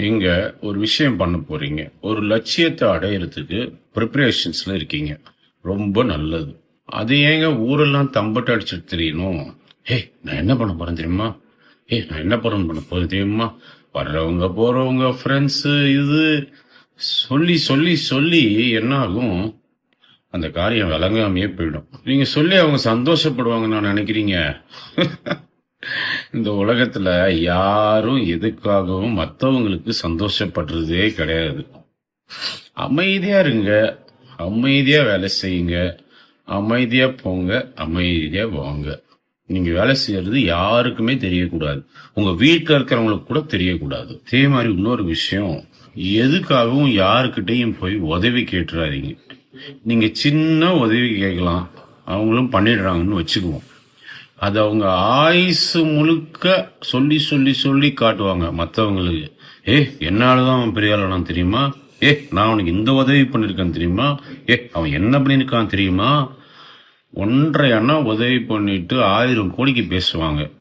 நீங்க ஒரு விஷயம் பண்ண போறீங்க. ஒரு லட்சியத்தை அடையிறதுக்கு ப்ரிப்பரேஷன்ஸ்ல இருக்கீங்க. ரொம்ப நல்லது. அது ஏங்க ஊரெல்லாம் தம்பட்டு அடிச்சுட்டு தெரியணும்? ஹே நான் என்ன பண்ண போறேன் தெரியுமா? ஏ நான் என்ன பண்ண பண்ண போறேன் தெரியுமா? வர்றவங்க போறவங்க ஃப்ரெண்ட்ஸு இது. சொல்லி சொல்லி சொல்லி என்ன ஆகும் அந்த காரியம் விளங்காமையே போயிடும். நீங்க சொல்லி அவங்க சந்தோஷப்படுவாங்க நான் நினைக்கிறீங்க. இந்த உலகத்துல யாரும் எதுக்காகவும் மற்றவங்களுக்கு சந்தோஷப்படுறதே கிடையாது. அமைதியா இருங்க அமைதியா வேலை செய்யுங்க அமைதியா போங்க அமைதியா வாங்க. நீங்க வேலை செய்யறது யாருக்குமே தெரியக்கூடாது. உங்க வீட்டில் இருக்கிறவங்களுக்கு கூட தெரியக்கூடாது. அதே மாதிரி இன்னொரு விஷயம் எதுக்காகவும் யாருக்கிட்டையும் போய் உதவி கேட்டுறாதீங்க. நீங்க சின்ன உதவி கேட்கலாம் அவங்களும் பண்ணிடுறாங்கன்னு வச்சுக்குவோம். அதை அவங்க ஆயுசு முழுக்க சொல்லி சொல்லி சொல்லி காட்டுவாங்க மற்றவங்களுக்கு ஏ என்னால் தான் அவன் பெரிய ஆளானான் தெரியுமா? ஏ நான் அவனுக்கு இந்த உதவி பண்ணியிருக்கேன் தெரியுமா? ஏ அவன் என்ன பண்ணியிருக்கான் தெரியுமா? ஒன்றையான உதவி பண்ணிட்டு ஆயிரம் கோடிக்கு பேசுவாங்க.